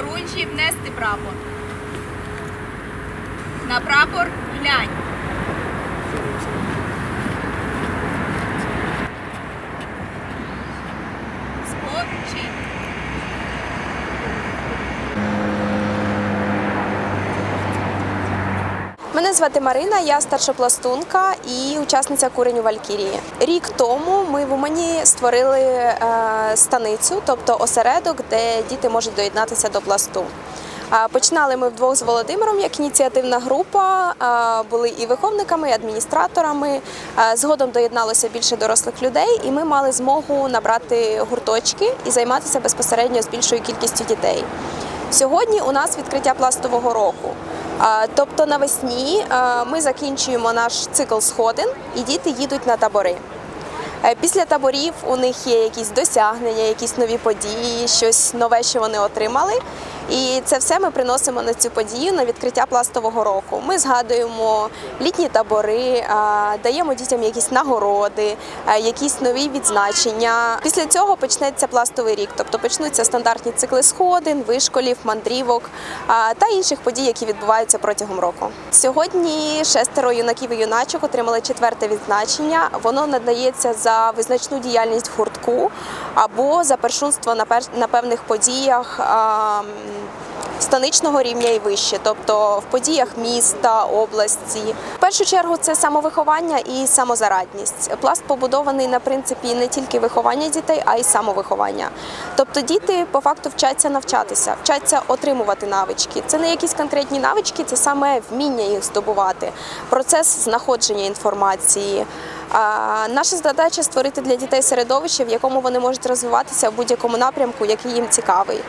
хорунжі внести прапор. На прапор глянь. Мене звати Марина, я старшопластунка і учасниця куреню Валькірії. Рік тому ми в Умані створили е, станицю, тобто осередок, де діти можуть доєднатися до пласту. Починали ми вдвох з Володимиром як ініціативна група. Були і виховниками, і адміністраторами. Згодом доєдналося більше дорослих людей, і ми мали змогу набрати гурточки і займатися безпосередньо з більшою кількістю дітей. Сьогодні у нас відкриття пластового року. Тобто навесні ми закінчуємо наш цикл сходин, і діти їдуть на табори. Е, Після таборів у них є якісь досягнення, якісь нові події, щось нове, що вони отримали. І це все ми приносимо на цю подію на відкриття пластового року. Ми згадуємо літні табори, даємо дітям якісь нагороди, якісь нові відзначення. Після цього почнеться пластовий рік, тобто почнуться стандартні цикли сходин, вишколів, мандрівок та інших подій, які відбуваються протягом року. Сьогодні шестеро юнаків і юначок отримали четверте відзначення. Воно надається за визначну діяльність гуртку або за першунство на пер- на певних подіях. а, Станичного рівня і вище, тобто в подіях міста, області. В першу чергу це самовиховання і самозарадність. Пласт побудований на принципі не тільки виховання дітей, а й самовиховання. Тобто діти по факту вчаться навчатися, вчаться отримувати навички. Це не якісь конкретні навички, це саме вміння їх здобувати, процес знаходження інформації. Наша задача створити для дітей середовище, в якому вони можуть розвиватися в будь-якому напрямку, який їм цікавий.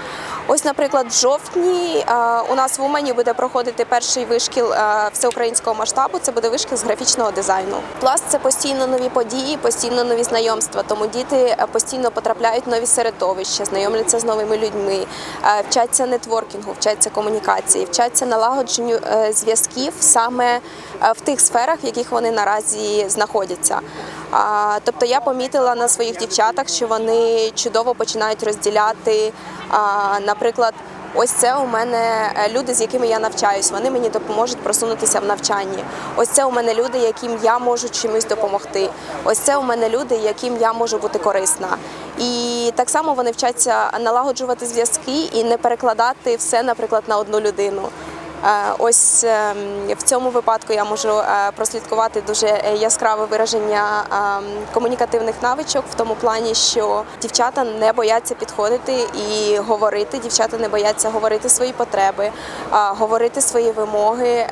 Ось, наприклад, в жовтні у нас в Умані буде проходити перший вишкіл всеукраїнського масштабу. Це буде вишкіл з графічного дизайну. Пласт це постійно нові події, постійно нові знайомства. Тому діти е, постійно потрапляють в нові середовища, знайомляться з новими людьми, е, вчаться нетворкінгу, вчаться комунікації, вчаться налагодженню е, зв'язків саме в тих сферах, в яких вони наразі знаходяться. А, Тобто я помітила на своїх дівчатах, що вони чудово починають розділяти, а, наприклад. Ось це у мене е, люди, з якими я навчаюсь. Вони мені допоможуть просунутися в навчанні. Ось це у мене люди, яким я можу чимось допомогти. Ось це у мене люди, яким я можу бути корисна. І так само вони вчаться налагоджувати зв'язки і не перекладати все, наприклад, на одну людину. Е, Ось ем, в цьому випадку я можу е, прослідкувати дуже е, яскраве вираження ем, комунікативних навичок в тому плані, що дівчата не бояться підходити і говорити. Дівчата не бояться говорити свої потреби, говорити свої вимоги, е,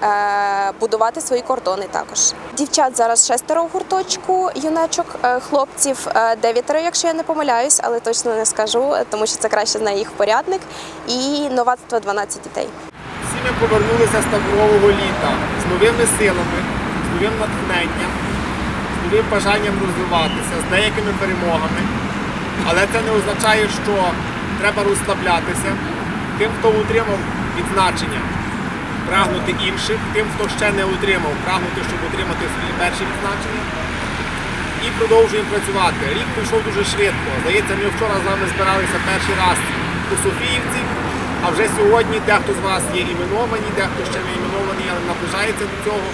будувати свої кордони також. Дівчат зараз шестеро в гурточку юначок, е, хлопців е, дев'ятеро, якщо я не помиляюсь, але точно не скажу, тому що це краще знає їх порядник. І новацтво 12 дітей. Ми повернулися з таборового літа з новими силами, з новим натхненням, з новим бажанням розвиватися, з деякими перемогами. Але це не означає, що треба розслаблятися. Тим, хто отримав відзначення, прагнути інших, тим, хто ще не отримав, прагнути, щоб отримати свої перші відзначення. І продовжуємо працювати. Рік пройшов дуже швидко. Здається, ми вчора з вами збиралися перший раз у Софіївці, а вже сьогодні дехто з вас є іменовані, дехто ще не іменований, але наближається до цього.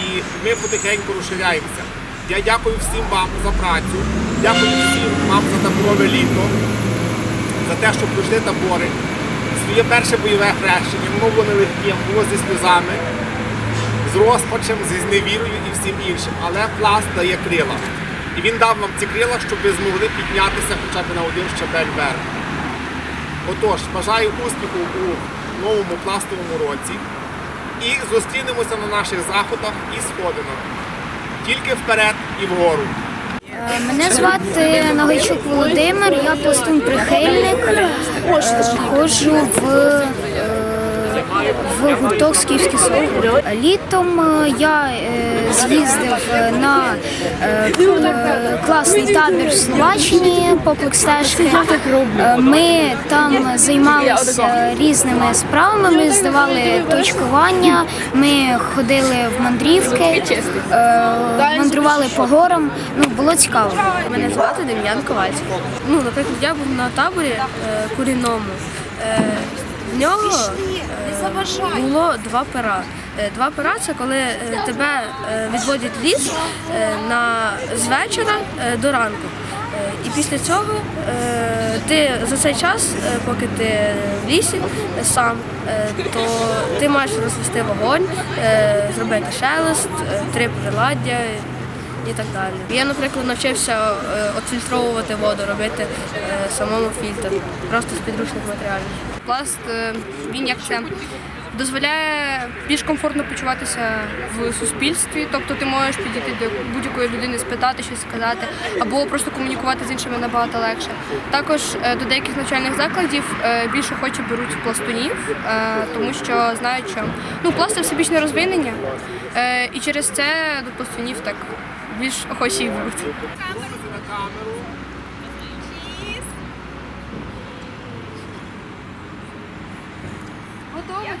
І ми потихеньку розширяємося. Я дякую всім вам за працю, дякую всім вам за таборове літо, за те, що пройшли табори. Своє перше бойове хрещення, воно було нелегким, було зі сльозами з розпачем, зі зневірою і всім іншим. Але пласт дає крила. І він дав вам ці крила, щоб ви змогли піднятися хоча б на один щабель вверх. Отож, бажаю успіху у новому пластовому році. І зустрінемося на наших заходах і сходинах. Тільки вперед і вгору. Мене звати Нагайчук Володимир, я пластун прихильник. Е, Ходжу в, е, в гурток Скіфський Собор. Літом е, я е, з'їздив на е, класний табір в Словаччині по Плекстежки. Е, Ми там займалися різними справами. Ми здавали точкування, ми ходили в мандрівки, мандрували по горам. Ну було цікаво. Мене звати Дем'ян Ковальський. Ну, наприклад, я був на таборі курінному. Е, В нього було два пера. Е, Два пера це коли е, тебе е, відводять в ліс на з вечора до ранку. І після цього ти за цей час, поки ти в лісі сам, то ти маєш розвести вогонь, зробити шелест, три приладдя і так далі. Я, наприклад, навчився отфільтровувати воду, робити самому фільтр, просто з підручних матеріалів. Пласт е, він як це дозволяє більш комфортно почуватися в суспільстві. Тобто ти можеш підійти до будь-якої людини, спитати щось сказати, або просто комунікувати з іншими набагато легше. Також е, до деяких навчальних закладів е, більш охоче беруть пластунів, тому що знають, що ну пласт це всебічне розвинення, і через це до пластунів так більш охочі їх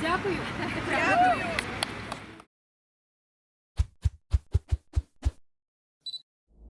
дякую. Дякую.